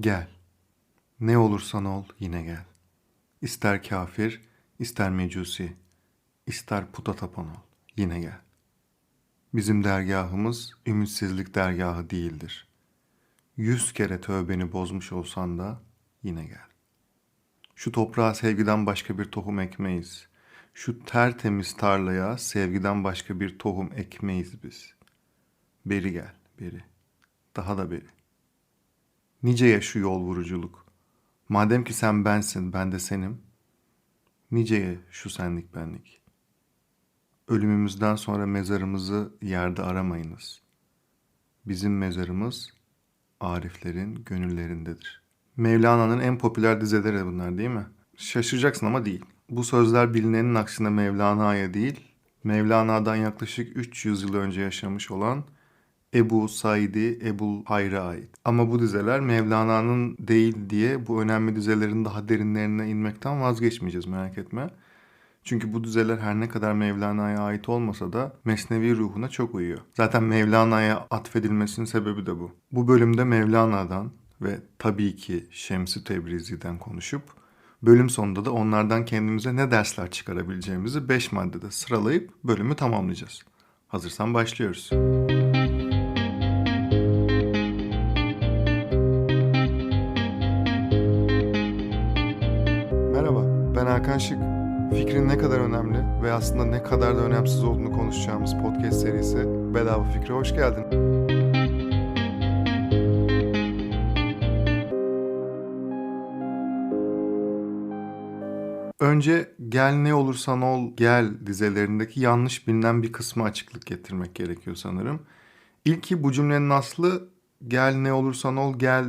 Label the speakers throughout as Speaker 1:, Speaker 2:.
Speaker 1: Gel. Ne olursan ol yine gel. İster kafir, ister mecusi, ister puta tapan ol, yine gel. Bizim dergahımız ümitsizlik dergahı değildir. Yüz kere tövbeni bozmuş olsan da yine gel. Şu toprağa sevgiden başka bir tohum ekmeyiz. Şu tertemiz tarlaya sevgiden başka bir tohum ekmeyiz biz. Beri gel, beri. Daha da beri. Niceye şu yol vuruculuk. Madem ki sen bensin, ben de senim. Niceye şu senlik benlik. Ölümümüzden sonra mezarımızı yerde aramayınız. Bizim mezarımız Ariflerin gönüllerindedir. Mevlana'nın en popüler dizeleri bunlar değil mi? Şaşıracaksın ama değil. Bu sözler bilinenin aksine Mevlana'ya değil, Mevlana'dan yaklaşık 300 yıl önce yaşamış olan Ebu Said'i Ebu Hayr'a ait. Ama bu dizeler Mevlana'nın değil diye bu önemli dizelerin daha derinlerine inmekten vazgeçmeyeceğiz merak etme. Çünkü bu dizeler her ne kadar Mevlana'ya ait olmasa da Mesnevi ruhuna çok uyuyor. Zaten Mevlana'ya atfedilmesinin sebebi de bu. Bu bölümde Mevlana'dan ve tabii ki Şems-i Tebrizi'den konuşup bölüm sonunda da onlardan kendimize ne dersler çıkarabileceğimizi 5 maddede sıralayıp bölümü tamamlayacağız. Hazırsan başlıyoruz. Merhaba, Hakan Şık. Fikrin ne kadar önemli ve aslında ne kadar da önemsiz olduğunu konuşacağımız podcast serisi Bedava Fikre hoş geldin. Önce gel ne olursan ol gel dizelerindeki yanlış bilinen bir kısmı açıklık getirmek gerekiyor sanırım. İlki bu cümlenin aslı gel ne olursan ol gel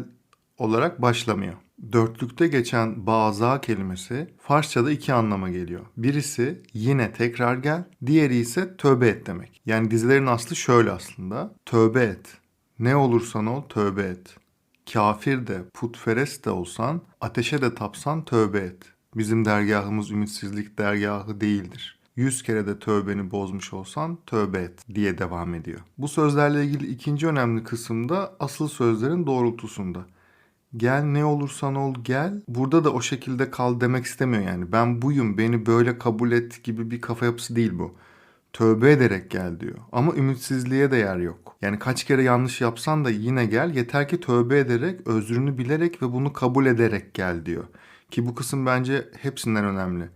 Speaker 1: olarak başlamıyor. Dörtlükte geçen baza kelimesi Farsçada iki anlama geliyor. Birisi yine tekrar gel, diğeri ise tövbe et demek. Yani dizilerin aslı şöyle aslında. Tövbe et. Ne olursan ol tövbe et. Kafir de putperest de olsan, ateşe de tapsan tövbe et. Bizim dergahımız ümitsizlik dergahı değildir. Yüz kere de tövbeni bozmuş olsan tövbe et diye devam ediyor. Bu sözlerle ilgili ikinci önemli kısımda asıl sözlerin doğrultusunda. Gel ne olursan ol gel. Burada da o şekilde kal demek istemiyor yani. Ben buyum beni böyle kabul et gibi bir kafa yapısı değil bu. Tövbe ederek gel diyor. Ama ümitsizliğe de yer yok. Yani kaç kere yanlış yapsan da yine gel. Yeter ki tövbe ederek, özrünü bilerek ve bunu kabul ederek gel diyor. Ki bu kısım bence hepsinden önemli.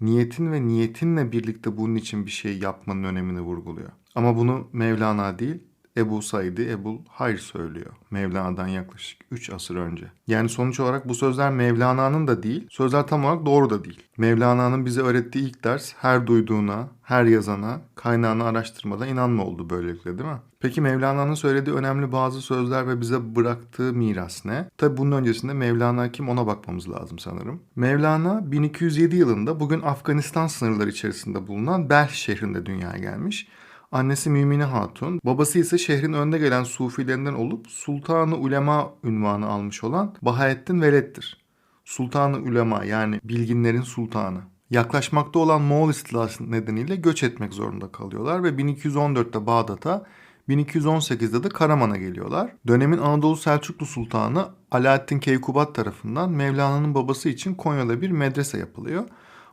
Speaker 1: Niyetin ve niyetinle birlikte bunun için bir şey yapmanın önemini vurguluyor. Ama bunu Mevlana değil, Ebu Said'i Ebu Hayr söylüyor. Mevlana'dan yaklaşık 3 asır önce. Yani sonuç olarak bu sözler Mevlana'nın da değil, sözler tam olarak doğru da değil. Mevlana'nın bize öğrettiği ilk ders her duyduğuna, her yazana, kaynağını araştırmadan inanma oldu böylelikle değil mi? Peki Mevlana'nın söylediği önemli bazı sözler ve bize bıraktığı miras ne? Tabi bunun öncesinde Mevlana kim ona bakmamız lazım sanırım. Mevlana 1207 yılında bugün Afganistan sınırları içerisinde bulunan Belh şehrinde dünyaya gelmiş. Annesi Mümine Hatun, babası ise şehrin önde gelen sufilerinden olup Sultanı Ulema ünvanı almış olan Bahaettin Veled'dir. Sultanı Ulema yani bilginlerin sultanı. Yaklaşmakta olan Moğol istilası nedeniyle göç etmek zorunda kalıyorlar ve 1214'te Bağdat'a, 1218'de de Karaman'a geliyorlar. Dönemin Anadolu Selçuklu Sultanı Alaaddin Keykubat tarafından Mevlana'nın babası için Konya'da bir medrese yapılıyor.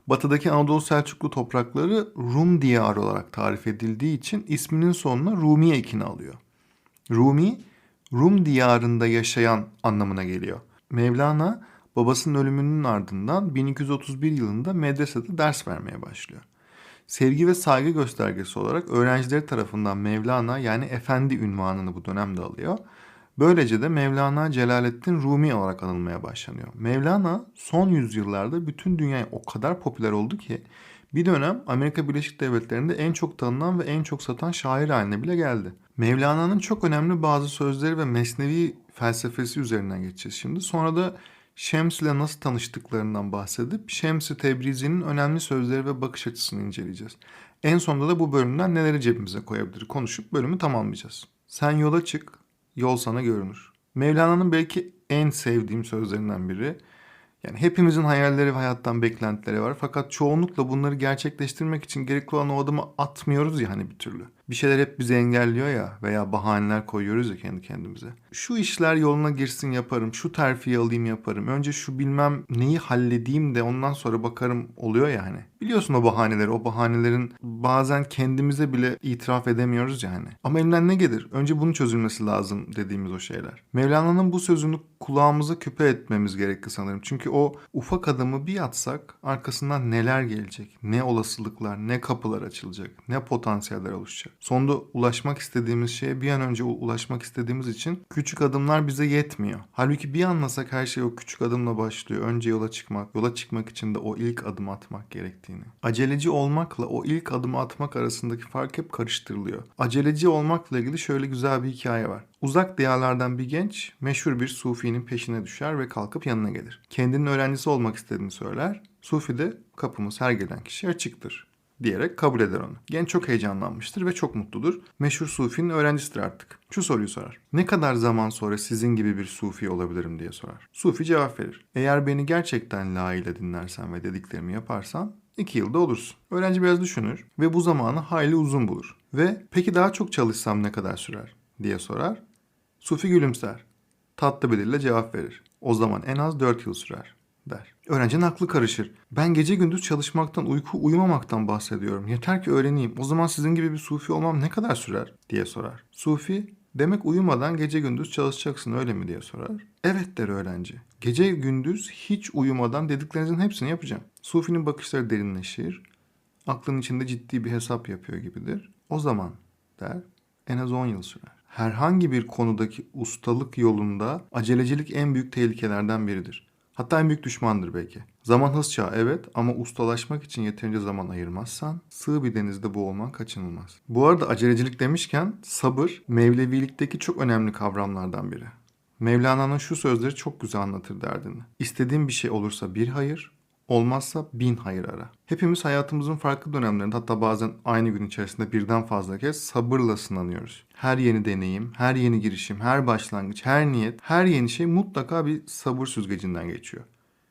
Speaker 1: Batıdaki Anadolu Selçuklu toprakları Rum diyarı olarak tarif edildiği için isminin sonuna Rumi ekini alıyor. Rumi, Rum diyarında yaşayan anlamına geliyor. Mevlana babasının ölümünün ardından 1231 yılında medresede ders vermeye başlıyor. Sevgi ve saygı göstergesi olarak öğrencileri tarafından Mevlana yani efendi ünvanını bu dönemde alıyor. Böylece de Mevlana Celaleddin Rumi olarak anılmaya başlanıyor. Mevlana son yüzyıllarda bütün dünyaya o kadar popüler oldu ki bir dönem Amerika Birleşik Devletleri'nde en çok tanınan ve en çok satan şair haline bile geldi. Mevlana'nın çok önemli bazı sözleri ve mesnevi felsefesi üzerinden geçeceğiz şimdi. Sonra da Şems ile nasıl tanıştıklarından bahsedip Şems-i Tebrizi'nin önemli sözleri ve bakış açısını inceleyeceğiz. En sonunda da bu bölümden neleri cebimize koyabilir konuşup bölümü tamamlayacağız. Sen yola çık, yol sana görünür. Mevlana'nın belki en sevdiğim sözlerinden biri. Yani hepimizin hayalleri ve hayattan beklentileri var. Fakat çoğunlukla bunları gerçekleştirmek için gerekli olan o adımı atmıyoruz ya hani bir türlü. Bir şeyler hep bizi engelliyor ya veya bahaneler koyuyoruz ya kendi kendimize. Şu işler yoluna girsin yaparım, şu terfiyi alayım yaparım. Önce şu bilmem neyi halledeyim de ondan sonra bakarım oluyor ya hani. Biliyorsun o bahaneleri, o bahanelerin bazen kendimize bile itiraf edemiyoruz yani. Ama elinden ne gelir? Önce bunun çözülmesi lazım dediğimiz o şeyler. Mevlana'nın bu sözünü kulağımıza küpe etmemiz gerekli sanırım. Çünkü o ufak adımı bir atsak arkasından neler gelecek? Ne olasılıklar, ne kapılar açılacak, ne potansiyeller oluşacak. Sonunda ulaşmak istediğimiz şeye bir an önce ulaşmak istediğimiz için küçük adımlar bize yetmiyor. Halbuki bir anlasak her şey o küçük adımla başlıyor. Önce yola çıkmak, yola çıkmak için de o ilk adım atmak gerektiğini. Aceleci olmakla o ilk adımı atmak arasındaki fark hep karıştırılıyor. Aceleci olmakla ilgili şöyle güzel bir hikaye var. Uzak diyarlardan bir genç meşhur bir sufinin peşine düşer ve kalkıp yanına gelir. Kendinin öğrencisi olmak istediğini söyler. Sufi de kapımız her gelen kişi açıktır diyerek kabul eder onu. Genç çok heyecanlanmıştır ve çok mutludur. Meşhur Sufi'nin öğrencisidir artık. Şu soruyu sorar. Ne kadar zaman sonra sizin gibi bir Sufi olabilirim diye sorar. Sufi cevap verir. Eğer beni gerçekten layığıyla dinlersen ve dediklerimi yaparsan iki yılda olursun. Öğrenci biraz düşünür ve bu zamanı hayli uzun bulur. Ve peki daha çok çalışsam ne kadar sürer diye sorar. Sufi gülümser. Tatlı bir dille cevap verir. O zaman en az 4 yıl sürer der. Öğrencinin aklı karışır. Ben gece gündüz çalışmaktan, uyku uyumamaktan bahsediyorum. Yeter ki öğreneyim. O zaman sizin gibi bir sufi olmam ne kadar sürer diye sorar. Sufi demek uyumadan gece gündüz çalışacaksın öyle mi diye sorar. Evet der öğrenci. Gece gündüz hiç uyumadan dediklerinizin hepsini yapacağım. Sufinin bakışları derinleşir. Aklın içinde ciddi bir hesap yapıyor gibidir. O zaman der en az 10 yıl sürer herhangi bir konudaki ustalık yolunda acelecilik en büyük tehlikelerden biridir. Hatta en büyük düşmandır belki. Zaman hız çağı evet ama ustalaşmak için yeterince zaman ayırmazsan sığ bir denizde boğulman kaçınılmaz. Bu arada acelecilik demişken sabır Mevlevilikteki çok önemli kavramlardan biri. Mevlana'nın şu sözleri çok güzel anlatır derdini. İstediğin bir şey olursa bir hayır, olmazsa bin hayır ara. Hepimiz hayatımızın farklı dönemlerinde hatta bazen aynı gün içerisinde birden fazla kez sabırla sınanıyoruz. Her yeni deneyim, her yeni girişim, her başlangıç, her niyet, her yeni şey mutlaka bir sabır süzgecinden geçiyor.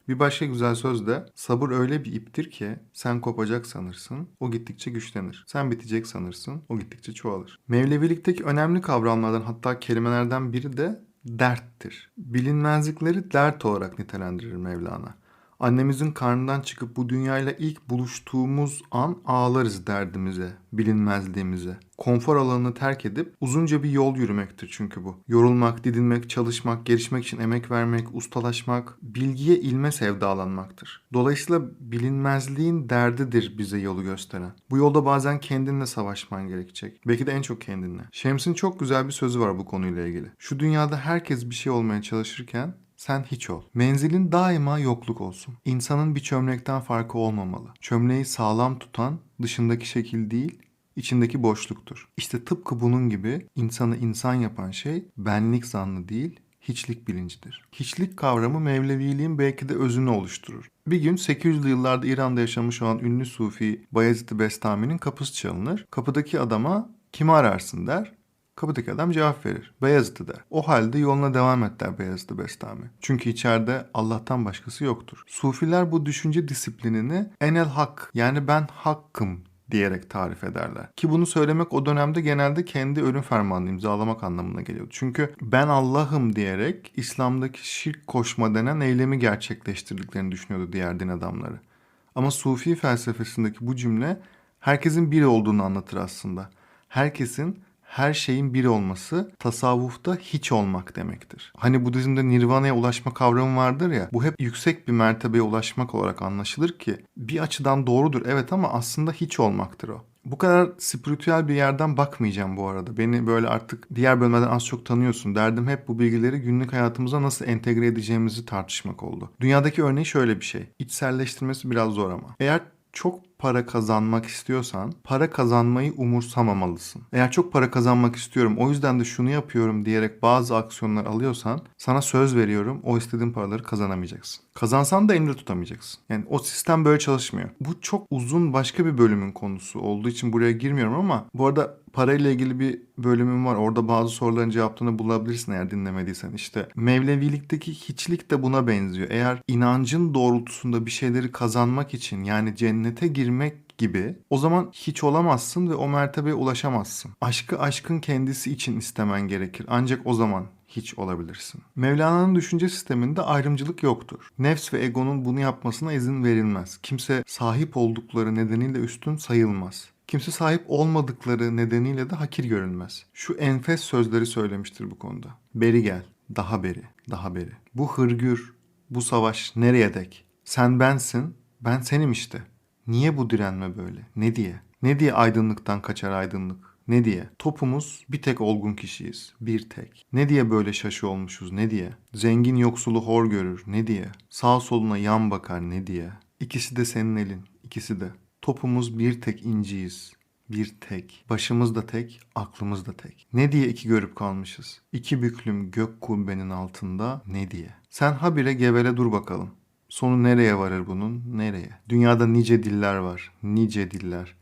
Speaker 1: Bir başka güzel söz de sabır öyle bir iptir ki sen kopacak sanırsın, o gittikçe güçlenir. Sen bitecek sanırsın, o gittikçe çoğalır. Mevlevilikteki önemli kavramlardan hatta kelimelerden biri de derttir. Bilinmezlikleri dert olarak nitelendirir Mevlana. Annemizin karnından çıkıp bu dünyayla ilk buluştuğumuz an ağlarız derdimize, bilinmezliğimize. Konfor alanını terk edip uzunca bir yol yürümektir çünkü bu. Yorulmak, didinmek, çalışmak, gelişmek için emek vermek, ustalaşmak, bilgiye ilme sevdalanmaktır. Dolayısıyla bilinmezliğin derdidir bize yolu gösteren. Bu yolda bazen kendinle savaşman gerekecek. Belki de en çok kendinle. Şems'in çok güzel bir sözü var bu konuyla ilgili. Şu dünyada herkes bir şey olmaya çalışırken sen hiç ol. Menzilin daima yokluk olsun. İnsanın bir çömlekten farkı olmamalı. Çömleği sağlam tutan dışındaki şekil değil, içindeki boşluktur. İşte tıpkı bunun gibi insanı insan yapan şey benlik zannı değil, hiçlik bilincidir. Hiçlik kavramı Mevleviliğin belki de özünü oluşturur. Bir gün 800'lü yıllarda İran'da yaşamış olan ünlü Sufi Bayezid-i Bestami'nin kapısı çalınır. Kapıdaki adama kimi ararsın der. Kapıdaki adam cevap verir. Beyazıt'ı der. O halde yoluna devam et der Beyazıt'ı Bestami. Çünkü içeride Allah'tan başkası yoktur. Sufiler bu düşünce disiplinini enel hak yani ben hakkım diyerek tarif ederler. Ki bunu söylemek o dönemde genelde kendi ölüm fermanını imzalamak anlamına geliyordu. Çünkü ben Allah'ım diyerek İslam'daki şirk koşma denen eylemi gerçekleştirdiklerini düşünüyordu diğer din adamları. Ama Sufi felsefesindeki bu cümle herkesin bir olduğunu anlatır aslında. Herkesin her şeyin bir olması tasavvufta hiç olmak demektir. Hani Budizm'de nirvana'ya ulaşma kavramı vardır ya bu hep yüksek bir mertebeye ulaşmak olarak anlaşılır ki bir açıdan doğrudur evet ama aslında hiç olmaktır o. Bu kadar spiritüel bir yerden bakmayacağım bu arada. Beni böyle artık diğer bölümlerden az çok tanıyorsun. Derdim hep bu bilgileri günlük hayatımıza nasıl entegre edeceğimizi tartışmak oldu. Dünyadaki örneği şöyle bir şey. İçselleştirmesi biraz zor ama. Eğer çok para kazanmak istiyorsan para kazanmayı umursamamalısın. Eğer çok para kazanmak istiyorum o yüzden de şunu yapıyorum diyerek bazı aksiyonlar alıyorsan sana söz veriyorum o istediğin paraları kazanamayacaksın. Kazansan da elinde tutamayacaksın. Yani o sistem böyle çalışmıyor. Bu çok uzun başka bir bölümün konusu olduğu için buraya girmiyorum ama bu arada parayla ilgili bir bölümüm var. Orada bazı soruların cevaplarını bulabilirsin eğer dinlemediysen. İşte Mevlevilikteki hiçlik de buna benziyor. Eğer inancın doğrultusunda bir şeyleri kazanmak için yani cennete girmek gibi o zaman hiç olamazsın ve o mertebeye ulaşamazsın. Aşkı aşkın kendisi için istemen gerekir. Ancak o zaman hiç olabilirsin. Mevlana'nın düşünce sisteminde ayrımcılık yoktur. Nefs ve egonun bunu yapmasına izin verilmez. Kimse sahip oldukları nedeniyle üstün sayılmaz. Kimse sahip olmadıkları nedeniyle de hakir görünmez. Şu enfes sözleri söylemiştir bu konuda. Beri gel, daha beri, daha beri. Bu hırgür, bu savaş nereye dek? Sen bensin, ben senim işte. Niye bu direnme böyle? Ne diye? Ne diye aydınlıktan kaçar aydınlık? Ne diye? Topumuz bir tek olgun kişiyiz. Bir tek. Ne diye böyle şaşı olmuşuz? Ne diye? Zengin yoksulu hor görür. Ne diye? Sağ soluna yan bakar. Ne diye? İkisi de senin elin. ikisi de. Topumuz bir tek inciyiz. Bir tek. Başımız da tek, aklımız da tek. Ne diye iki görüp kalmışız? İki büklüm gök kubbenin altında ne diye? Sen habire gevele dur bakalım. Sonu nereye varır bunun? Nereye? Dünyada nice diller var. Nice diller.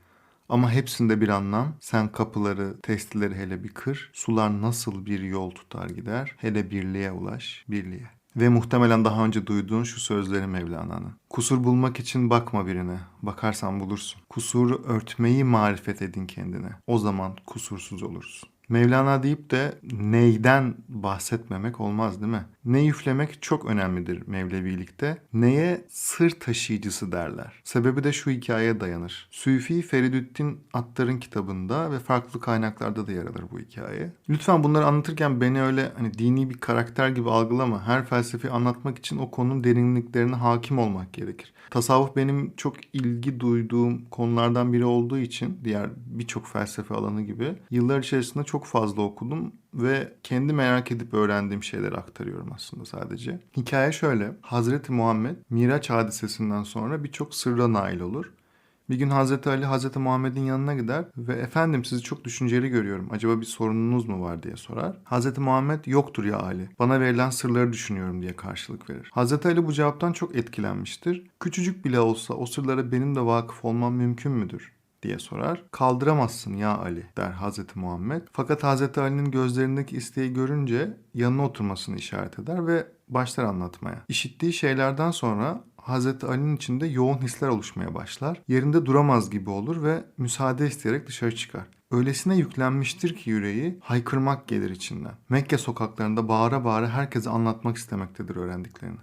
Speaker 1: Ama hepsinde bir anlam. Sen kapıları, testileri hele bir kır. Sular nasıl bir yol tutar gider. Hele birliğe ulaş, birliğe. Ve muhtemelen daha önce duyduğun şu sözleri Mevlana'nın. Kusur bulmak için bakma birine. Bakarsan bulursun. Kusuru örtmeyi marifet edin kendine. O zaman kusursuz olursun. Mevlana deyip de neyden bahsetmemek olmaz değil mi? Ne üflemek çok önemlidir Mevlevilikte. Neye sır taşıyıcısı derler. Sebebi de şu hikayeye dayanır. Süfi Feridüddin Attar'ın kitabında ve farklı kaynaklarda da yer alır bu hikaye. Lütfen bunları anlatırken beni öyle hani dini bir karakter gibi algılama. Her felsefi anlatmak için o konunun derinliklerine hakim olmak gerekir. Tasavvuf benim çok ilgi duyduğum konulardan biri olduğu için diğer birçok felsefe alanı gibi yıllar içerisinde çok fazla okudum ve kendi merak edip öğrendiğim şeyleri aktarıyorum aslında sadece. Hikaye şöyle. Hazreti Muhammed Miraç hadisesinden sonra birçok sırra nail olur. Bir gün Hazreti Ali Hazreti Muhammed'in yanına gider ve efendim sizi çok düşünceli görüyorum. Acaba bir sorununuz mu var diye sorar. Hazreti Muhammed yoktur ya Ali. Bana verilen sırları düşünüyorum diye karşılık verir. Hazreti Ali bu cevaptan çok etkilenmiştir. Küçücük bile olsa o sırlara benim de vakıf olmam mümkün müdür? Diye sorar. Kaldıramazsın ya Ali der Hazreti Muhammed. Fakat Hazreti Ali'nin gözlerindeki isteği görünce yanına oturmasını işaret eder ve başlar anlatmaya. İşittiği şeylerden sonra Hazreti Ali'nin içinde yoğun hisler oluşmaya başlar. Yerinde duramaz gibi olur ve müsaade isteyerek dışarı çıkar. Öylesine yüklenmiştir ki yüreği haykırmak gelir içinden. Mekke sokaklarında bağıra bağıra herkese anlatmak istemektedir öğrendiklerini.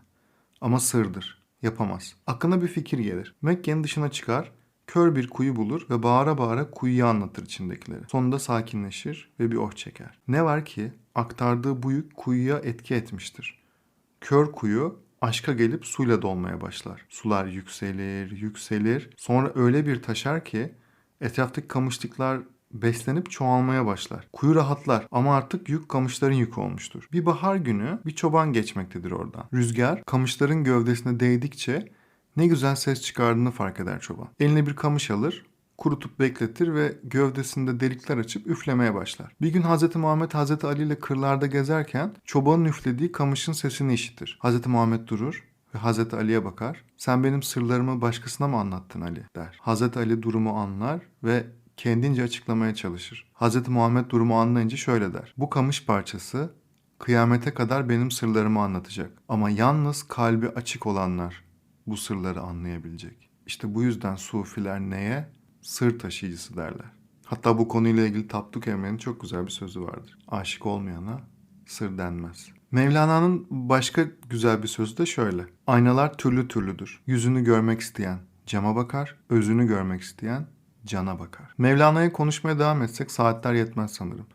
Speaker 1: Ama sırdır. Yapamaz. Aklına bir fikir gelir. Mekke'nin dışına çıkar Kör bir kuyu bulur ve bağıra bağıra kuyuyu anlatır içindekileri. Sonunda sakinleşir ve bir oh çeker. Ne var ki aktardığı bu yük kuyuya etki etmiştir. Kör kuyu aşka gelip suyla dolmaya başlar. Sular yükselir, yükselir. Sonra öyle bir taşar ki etraftaki kamışlıklar beslenip çoğalmaya başlar. Kuyu rahatlar ama artık yük kamışların yükü olmuştur. Bir bahar günü bir çoban geçmektedir oradan. Rüzgar kamışların gövdesine değdikçe ne güzel ses çıkardığını fark eder çoban. Eline bir kamış alır, kurutup bekletir ve gövdesinde delikler açıp üflemeye başlar. Bir gün Hz. Muhammed Hz. Ali ile kırlarda gezerken çobanın üflediği kamışın sesini işitir. Hz. Muhammed durur ve Hz. Ali'ye bakar. Sen benim sırlarımı başkasına mı anlattın Ali der. Hz. Ali durumu anlar ve kendince açıklamaya çalışır. Hz. Muhammed durumu anlayınca şöyle der. Bu kamış parçası kıyamete kadar benim sırlarımı anlatacak. Ama yalnız kalbi açık olanlar bu sırları anlayabilecek. İşte bu yüzden sufiler neye? Sır taşıyıcısı derler. Hatta bu konuyla ilgili Tapduk Emre'nin çok güzel bir sözü vardır. Aşık olmayana sır denmez. Mevlana'nın başka güzel bir sözü de şöyle. Aynalar türlü türlüdür. Yüzünü görmek isteyen cama bakar, özünü görmek isteyen cana bakar. Mevlana'ya konuşmaya devam etsek saatler yetmez sanırım.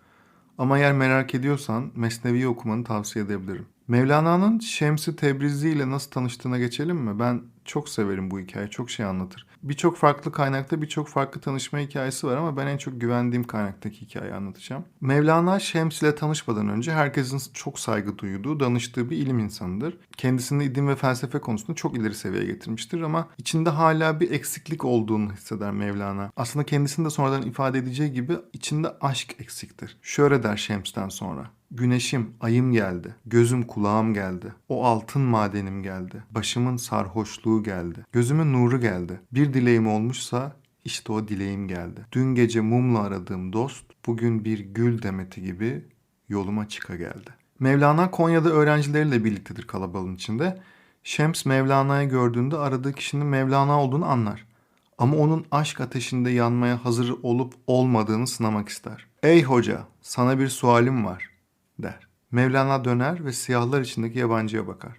Speaker 1: Ama eğer merak ediyorsan Mesnevi'yi okumanı tavsiye edebilirim. Mevlana'nın Şems-i Tebrizi ile nasıl tanıştığına geçelim mi? Ben çok severim bu hikaye. Çok şey anlatır. Birçok farklı kaynakta birçok farklı tanışma hikayesi var ama ben en çok güvendiğim kaynaktaki hikayeyi anlatacağım. Mevlana Şems ile tanışmadan önce herkesin çok saygı duyduğu, danıştığı bir ilim insanıdır. Kendisini ilim ve felsefe konusunda çok ileri seviyeye getirmiştir ama içinde hala bir eksiklik olduğunu hisseder Mevlana. Aslında kendisini de sonradan ifade edeceği gibi içinde aşk eksiktir. Şöyle der Şems'ten sonra. Güneşim, ayım geldi. Gözüm kulağım geldi. O altın madenim geldi. Başımın sarhoşluğu geldi. Gözümün nuru geldi. Bir dileğim olmuşsa İşte o dileğim geldi. Dün gece mumla aradığım dost bugün bir gül demeti gibi yoluma çıka geldi. Mevlana Konya'da öğrencileriyle birliktedir kalabalığın içinde. Şems Mevlana'yı gördüğünde aradığı kişinin Mevlana olduğunu anlar. Ama onun aşk ateşinde yanmaya hazır olup olmadığını sınamak ister. Ey hoca, sana bir sualim var, der. Mevlana döner ve siyahlar içindeki yabancıya bakar.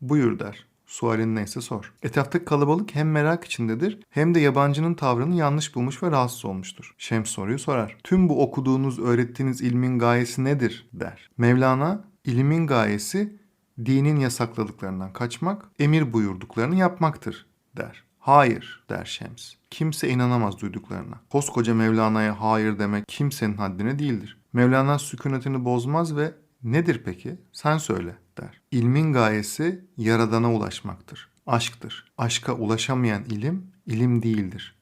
Speaker 1: Buyur der. Sualin neyse sor. Etraftaki kalabalık hem merak içindedir hem de yabancının tavrını yanlış bulmuş ve rahatsız olmuştur. Şems soruyu sorar. Tüm bu okuduğunuz, öğrettiğiniz ilmin gayesi nedir? der. Mevlana, ilmin gayesi dinin yasakladıklarından kaçmak, emir buyurduklarını yapmaktır der. Hayır der Şems. Kimse inanamaz duyduklarına. Koskoca Mevlana'ya hayır demek kimsenin haddine değildir. Mevlana sükunetini bozmaz ve nedir peki? Sen söyle der. İlmin gayesi yaradana ulaşmaktır. Aşktır. Aşka ulaşamayan ilim, ilim değildir.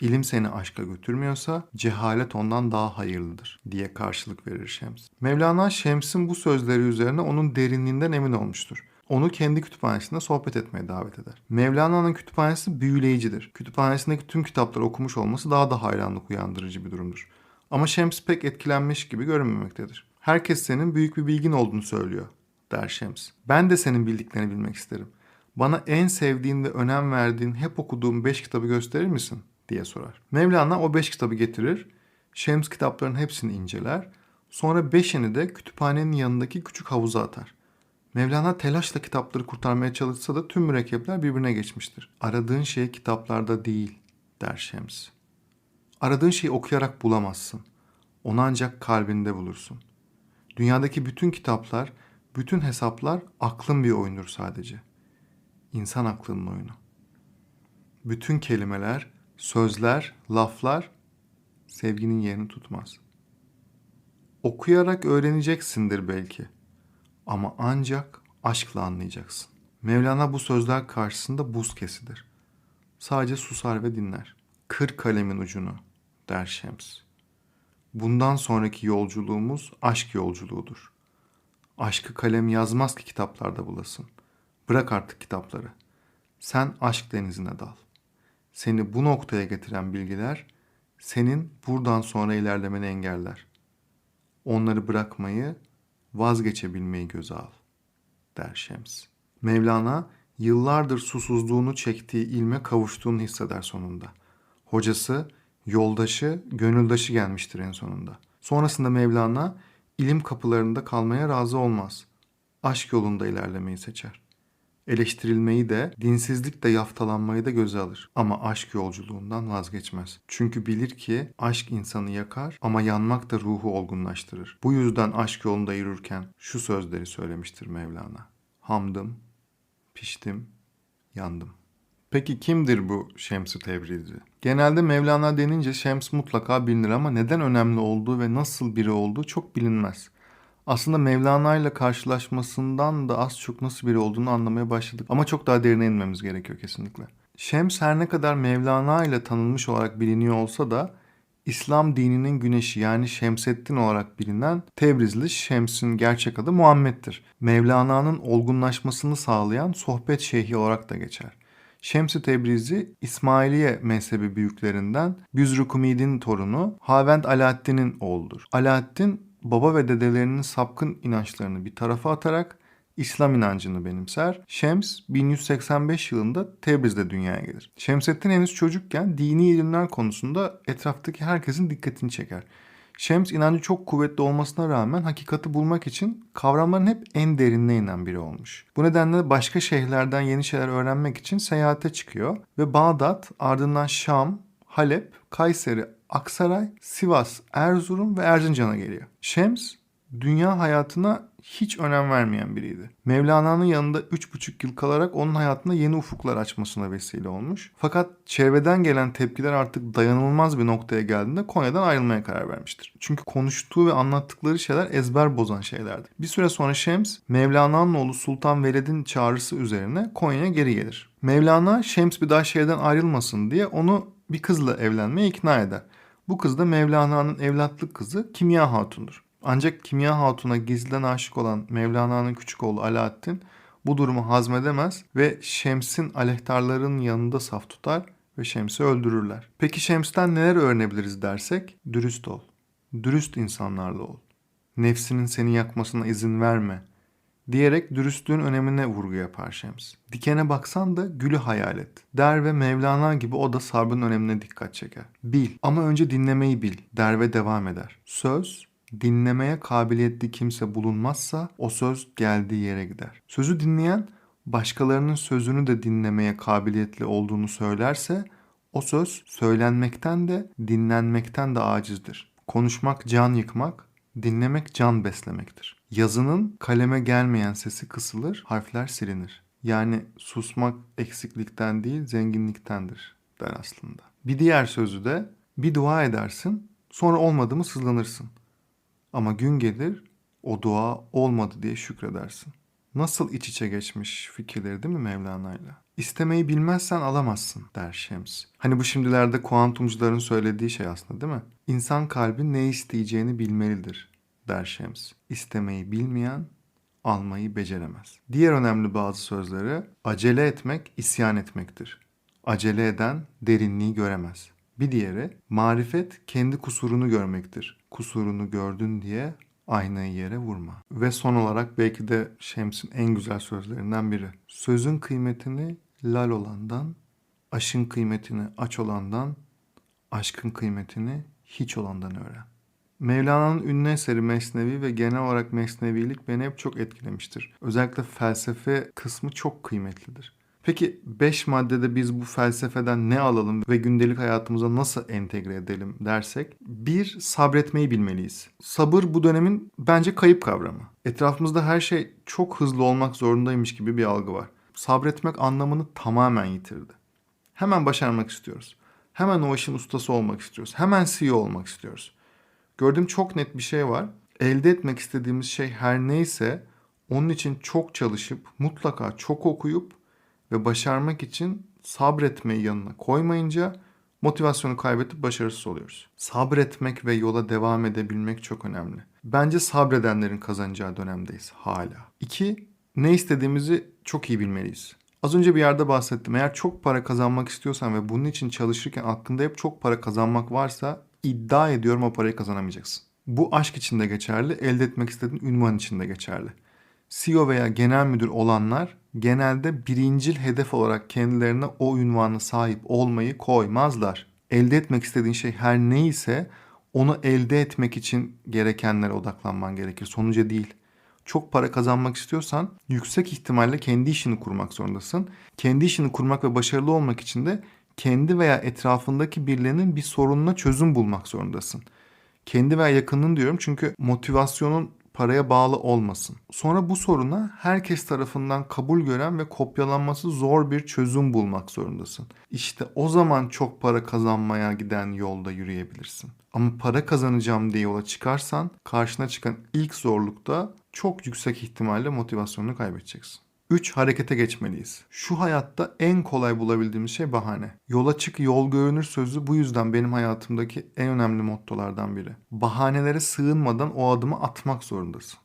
Speaker 1: İlim seni aşka götürmüyorsa cehalet ondan daha hayırlıdır diye karşılık verir Şems. Mevlana Şems'in bu sözleri üzerine onun derinliğinden emin olmuştur. Onu kendi kütüphanesinde sohbet etmeye davet eder. Mevlana'nın kütüphanesi büyüleyicidir. Kütüphanesindeki tüm kitapları okumuş olması daha da hayranlık uyandırıcı bir durumdur. Ama Şems pek etkilenmiş gibi görünmemektedir. Herkes senin büyük bir bilgin olduğunu söylüyor, der Şems. Ben de senin bildiklerini bilmek isterim. Bana en sevdiğin ve önem verdiğin, hep okuduğum beş kitabı gösterir misin? diye sorar. Mevlana o beş kitabı getirir. Şems kitapların hepsini inceler. Sonra beşini de kütüphanenin yanındaki küçük havuza atar. Mevlana telaşla kitapları kurtarmaya çalışsa da tüm mürekkepler birbirine geçmiştir. Aradığın şey kitaplarda değil, der Şems. Aradığın şeyi okuyarak bulamazsın. Onu ancak kalbinde bulursun. Dünyadaki bütün kitaplar, bütün hesaplar aklın bir oyundur sadece. İnsan aklının oyunu. Bütün kelimeler, sözler, laflar sevginin yerini tutmaz. Okuyarak öğreneceksindir belki. Ama ancak aşkla anlayacaksın. Mevlana bu sözler karşısında buz kesilir. Sadece susar ve dinler. Kır kalemin ucunu der Şems. Bundan sonraki yolculuğumuz aşk yolculuğudur. Aşkı kalem yazmaz ki kitaplarda bulasın. Bırak artık kitapları. Sen aşk denizine dal. Seni bu noktaya getiren bilgiler senin buradan sonra ilerlemeni engeller. Onları bırakmayı, vazgeçebilmeyi göze al, der Şems. Mevlana yıllardır susuzluğunu çektiği ilme kavuştuğunu hisseder sonunda. Hocası, yoldaşı, gönüldaşı gelmiştir en sonunda. Sonrasında Mevlana ilim kapılarında kalmaya razı olmaz. Aşk yolunda ilerlemeyi seçer. Eleştirilmeyi de, dinsizlik de yaftalanmayı da göze alır. Ama aşk yolculuğundan vazgeçmez. Çünkü bilir ki aşk insanı yakar ama yanmak da ruhu olgunlaştırır. Bu yüzden aşk yolunda yürürken şu sözleri söylemiştir Mevlana. Hamdım, piştim, yandım. Peki kimdir bu Şems-i Tebrizi? Genelde Mevlana denince Şems mutlaka bilinir ama neden önemli olduğu ve nasıl biri olduğu çok bilinmez. Aslında Mevlana ile karşılaşmasından da az çok nasıl biri olduğunu anlamaya başladık. Ama çok daha derine inmemiz gerekiyor kesinlikle. Şems her ne kadar Mevlana ile tanınmış olarak biliniyor olsa da İslam dininin güneşi yani Şemseddin olarak bilinen Tebrizli Şems'in gerçek adı Muhammed'dir. Mevlana'nın olgunlaşmasını sağlayan sohbet şeyhi olarak da geçer. Şems-i Tebrizi İsmailiye mezhebi büyüklerinden Büzrükumid'in torunu Havend Alaaddin'in oğludur. Alaaddin baba ve dedelerinin sapkın inançlarını bir tarafa atarak İslam inancını benimser. Şems 1185 yılında Tebriz'de dünyaya gelir. Şemseddin henüz çocukken dini ilimler konusunda etraftaki herkesin dikkatini çeker. Şems inancı çok kuvvetli olmasına rağmen hakikati bulmak için kavramların hep en derinine inen biri olmuş. Bu nedenle başka şehirlerden yeni şeyler öğrenmek için seyahate çıkıyor ve Bağdat, ardından Şam, Halep, Kayseri, Aksaray, Sivas, Erzurum ve Erzincan'a geliyor. Şems dünya hayatına hiç önem vermeyen biriydi. Mevlana'nın yanında 3,5 yıl kalarak onun hayatında yeni ufuklar açmasına vesile olmuş. Fakat çevreden gelen tepkiler artık dayanılmaz bir noktaya geldiğinde Konya'dan ayrılmaya karar vermiştir. Çünkü konuştuğu ve anlattıkları şeyler ezber bozan şeylerdi. Bir süre sonra Şems, Mevlana'nın oğlu Sultan Veled'in çağrısı üzerine Konya'ya geri gelir. Mevlana Şems bir daha şehirden ayrılmasın diye onu bir kızla evlenmeye ikna eder. Bu kız da Mevlana'nın evlatlık kızı Kimya Hatun'dur. Ancak Kimya Hatun'a gizliden aşık olan Mevlana'nın küçük oğlu Alaaddin bu durumu hazmedemez ve Şems'in aleyhtarlarının yanında saf tutar ve Şems'i öldürürler. Peki Şems'ten neler öğrenebiliriz dersek? Dürüst ol. Dürüst insanlarla ol. Nefsinin seni yakmasına izin verme diyerek dürüstlüğün önemine vurgu yapar Şems. Dikene baksan da gülü hayal et. Der ve Mevlana gibi o da sabrın önemine dikkat çeker. Bil ama önce dinlemeyi bil der ve devam eder. Söz dinlemeye kabiliyetli kimse bulunmazsa o söz geldiği yere gider. Sözü dinleyen başkalarının sözünü de dinlemeye kabiliyetli olduğunu söylerse o söz söylenmekten de dinlenmekten de acizdir. Konuşmak can yıkmak, dinlemek can beslemektir. Yazının kaleme gelmeyen sesi kısılır, harfler silinir. Yani susmak eksiklikten değil zenginliktendir der aslında. Bir diğer sözü de bir dua edersin sonra olmadı mı sızlanırsın. Ama gün gelir o dua olmadı diye şükredersin. Nasıl iç içe geçmiş fikirleri değil mi Mevlana'yla? İstemeyi bilmezsen alamazsın der Şems. Hani bu şimdilerde kuantumcuların söylediği şey aslında değil mi? İnsan kalbi ne isteyeceğini bilmelidir der Şems. İstemeyi bilmeyen almayı beceremez. Diğer önemli bazı sözleri acele etmek isyan etmektir. Acele eden derinliği göremez. Bir diğeri marifet kendi kusurunu görmektir. Kusurunu gördün diye aynayı yere vurma. Ve son olarak belki de Şems'in en güzel sözlerinden biri. Sözün kıymetini lal olandan, aşın kıymetini aç olandan, aşkın kıymetini hiç olandan öğren. Mevlana'nın ünlü eseri Mesnevi ve genel olarak Mesnevilik beni hep çok etkilemiştir. Özellikle felsefe kısmı çok kıymetlidir. Peki 5 maddede biz bu felsefeden ne alalım ve gündelik hayatımıza nasıl entegre edelim dersek bir sabretmeyi bilmeliyiz. Sabır bu dönemin bence kayıp kavramı. Etrafımızda her şey çok hızlı olmak zorundaymış gibi bir algı var. Sabretmek anlamını tamamen yitirdi. Hemen başarmak istiyoruz. Hemen o işin ustası olmak istiyoruz. Hemen CEO olmak istiyoruz. Gördüğüm çok net bir şey var. Elde etmek istediğimiz şey her neyse onun için çok çalışıp mutlaka çok okuyup ve başarmak için sabretmeyi yanına koymayınca motivasyonu kaybedip başarısız oluyoruz. Sabretmek ve yola devam edebilmek çok önemli. Bence sabredenlerin kazanacağı dönemdeyiz hala. İki, ne istediğimizi çok iyi bilmeliyiz. Az önce bir yerde bahsettim. Eğer çok para kazanmak istiyorsan ve bunun için çalışırken aklında hep çok para kazanmak varsa iddia ediyorum o parayı kazanamayacaksın. Bu aşk için de geçerli, elde etmek istediğin ünvan için de geçerli. CEO veya genel müdür olanlar genelde birincil hedef olarak kendilerine o ünvanı sahip olmayı koymazlar. Elde etmek istediğin şey her neyse onu elde etmek için gerekenlere odaklanman gerekir. Sonuca değil. Çok para kazanmak istiyorsan yüksek ihtimalle kendi işini kurmak zorundasın. Kendi işini kurmak ve başarılı olmak için de kendi veya etrafındaki birilerinin bir sorununa çözüm bulmak zorundasın. Kendi veya yakının diyorum çünkü motivasyonun paraya bağlı olmasın. Sonra bu soruna herkes tarafından kabul gören ve kopyalanması zor bir çözüm bulmak zorundasın. İşte o zaman çok para kazanmaya giden yolda yürüyebilirsin. Ama para kazanacağım diye yola çıkarsan karşına çıkan ilk zorlukta çok yüksek ihtimalle motivasyonunu kaybedeceksin. 3. Harekete geçmeliyiz. Şu hayatta en kolay bulabildiğimiz şey bahane. Yola çık yol görünür sözü bu yüzden benim hayatımdaki en önemli mottolardan biri. Bahanelere sığınmadan o adımı atmak zorundasın.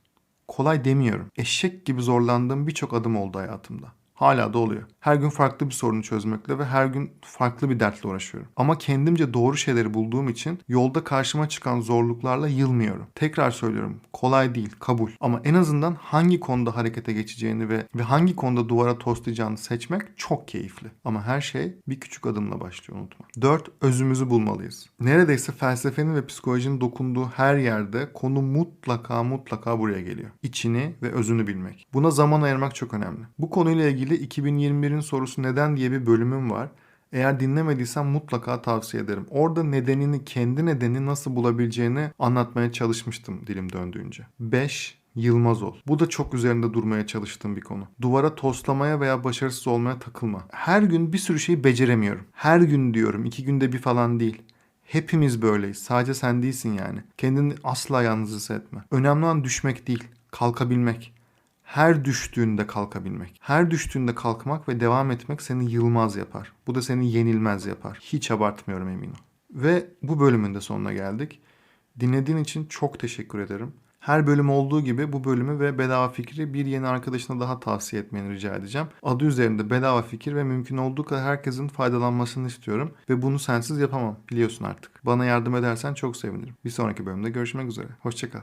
Speaker 1: Kolay demiyorum. Eşek gibi zorlandığım birçok adım oldu hayatımda. Hala da oluyor. Her gün farklı bir sorunu çözmekle ve her gün farklı bir dertle uğraşıyorum. Ama kendimce doğru şeyleri bulduğum için yolda karşıma çıkan zorluklarla yılmıyorum. Tekrar söylüyorum. Kolay değil, kabul. Ama en azından hangi konuda harekete geçeceğini ve ve hangi konuda duvara toslayacağını seçmek çok keyifli. Ama her şey bir küçük adımla başlıyor unutma. 4. Özümüzü bulmalıyız. Neredeyse felsefenin ve psikolojinin dokunduğu her yerde konu mutlaka mutlaka buraya geliyor. İçini ve özünü bilmek. Buna zaman ayırmak çok önemli. Bu konuyla ilgili 2021'in sorusu neden diye bir bölümüm var. Eğer dinlemediysen mutlaka tavsiye ederim. Orada nedenini, kendi nedeni nasıl bulabileceğini anlatmaya çalışmıştım dilim döndüğünce. 5. Yılmaz ol. Bu da çok üzerinde durmaya çalıştığım bir konu. Duvara toslamaya veya başarısız olmaya takılma. Her gün bir sürü şeyi beceremiyorum. Her gün diyorum, iki günde bir falan değil. Hepimiz böyleyiz. Sadece sen değilsin yani. Kendini asla yalnız hissetme. Önemli olan düşmek değil, kalkabilmek. Her düştüğünde kalkabilmek. Her düştüğünde kalkmak ve devam etmek seni yılmaz yapar. Bu da seni yenilmez yapar. Hiç abartmıyorum eminim. Ve bu bölümün de sonuna geldik. Dinlediğin için çok teşekkür ederim. Her bölüm olduğu gibi bu bölümü ve bedava fikri bir yeni arkadaşına daha tavsiye etmeni rica edeceğim. Adı üzerinde bedava fikir ve mümkün olduğu kadar herkesin faydalanmasını istiyorum. Ve bunu sensiz yapamam biliyorsun artık. Bana yardım edersen çok sevinirim. Bir sonraki bölümde görüşmek üzere. Hoşçakal.